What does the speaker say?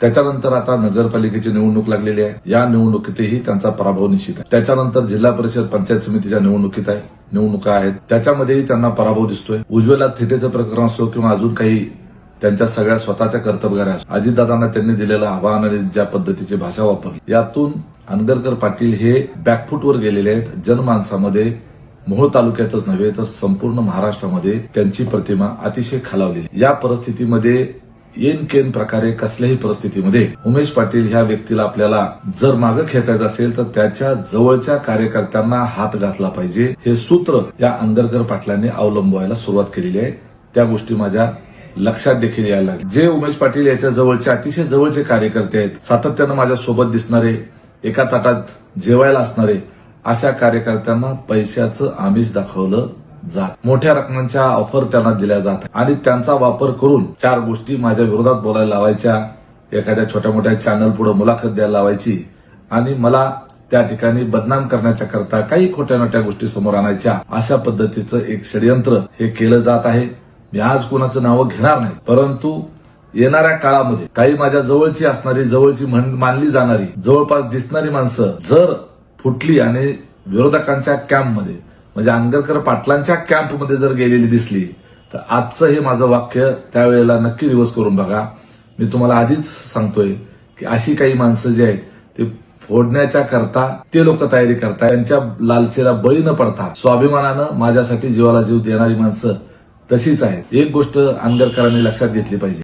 त्याच्यानंतर आता नगरपालिकेची निवडणूक लागलेली आहे. या निवडणुकीतही त्यांचा पराभव निश्चित आहे. त्याच्यानंतर जिल्हा परिषद पंचायत समितीच्या निवडणुकीत आहे. निवडणुका आहेत. त्याच्यामध्येही त्यांना पराभव दिसतोय. उज्ज्वला थेटेचं प्रकरण असो किंवा अजून काही त्यांच्या सगळ्या स्वतःच्या कर्तव्याऱ्या असो. अजितदादांना त्यांनी दिलेलं आव्हान आणि ज्या पद्धतीची भाषा वापरली. यातून अनगरकर पाटील हे बॅकफूटवर गेलेले आहेत. जनमानसामध्ये मोहोळ तालुक्यातच नव्हे तर संपूर्ण महाराष्ट्रामध्ये त्यांची प्रतिमा अतिशय खालावली या परिस्थितीमध्ये येन केन प्रकारे कसल्याही परिस्थितीमध्ये उमेश पाटील ह्या व्यक्तीला आपल्याला जर मागं खेचायचं असेल तर त्याच्या जवळच्या कार्यकर्त्यांना हात घातला पाहिजे. हे सूत्र या अंगरकर पाटलांनी अवलंबवायला सुरुवात केलेली आहे. त्या गोष्टी माझ्या लक्षात देखील यायला जे उमेश पाटील याच्या जवळचे अतिशय जवळचे कार्यकर्ते आहेत सातत्यानं माझ्या सोबत दिसणारे एका ताटात जेवायला असणारे अशा कार्यकर्त्यांना पैशाचं आमिष दाखवलं. जात. मोठ्या रकमांच्या ऑफर त्यांना दिल्या जात. आणि त्यांचा वापर करून चार गोष्टी माझ्या विरोधात बोलायला लावायच्या. एखाद्या छोट्या मोठ्या चॅनल पुढे मुलाखत द्यायला लावायची. आणि मला त्या ठिकाणी बदनाम करण्याच्या करता काही खोट्या मोठ्या गोष्टी समोर आणायच्या. अशा पद्धतीचं एक षडयंत्र हे केलं जात आहे. मी आज कोणाचं नावं घेणार नाही. परंतु येणाऱ्या काळामध्ये काही माझ्या जवळची असणारी जवळची मानली जाणारी जवळपास दिसणारी माणसं जर फुटली आणि विरोधकांच्या कॅम्पमध्ये म्हणजे आंगरकर पाटलांच्या कॅम्पमध्ये जर गेलेली दिसली तर आजचं हे माझं वाक्य त्यावेळेला नक्की रिवर्स करून बघा. मी तुम्हाला आधीच सांगतोय की अशी काही माणसं जी आहेत ते फोडण्याच्या करता ते लोक तयारी करतात त्यांच्या लालचेला बळी न पडता स्वाभिमानानं माझ्यासाठी जीवाला जीव देणारी माणसं तशीच आहेत. एक गोष्ट आंगरकरांनी लक्षात घेतली पाहिजे.